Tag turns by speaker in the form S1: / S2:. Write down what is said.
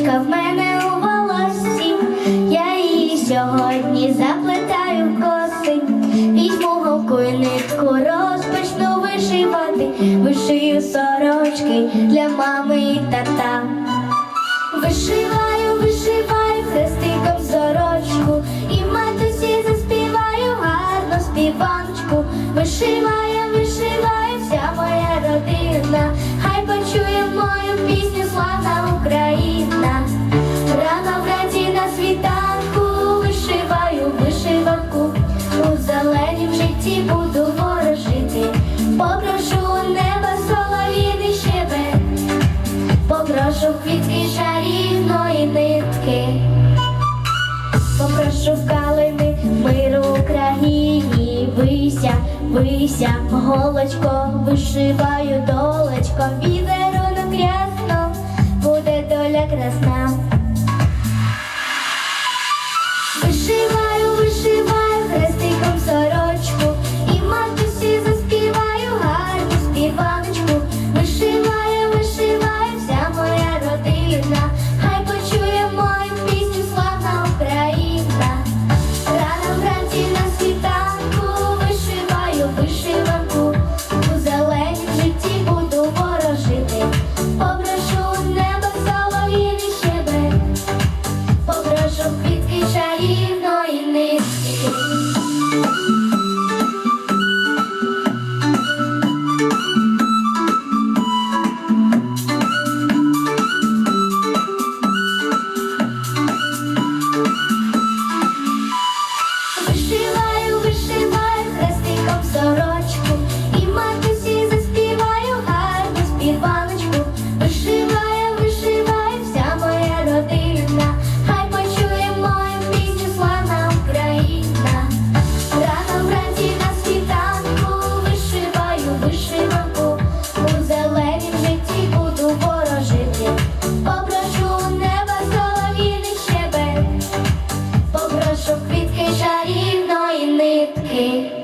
S1: Косичка в мене у волосі, я її сьогодні заплетаю в коси, візьму голку і нитку, розпочну вишивати, вишию сорочки для мами і тата. Вишиваю, вишиваю хрестиком сорочку, і матусі заспіваю гарну співаночку. Вишиваю, вишиваю вся моя родина. Попрошу квітки чарівної нитки, попрошу калини миру Україні, вися, вися, голочко, вишиваю долечко, візерунок рівної низки Вишиваю, вишиваю хрестиком сорочку, і матусі заспіваю гарно співаю. Hey.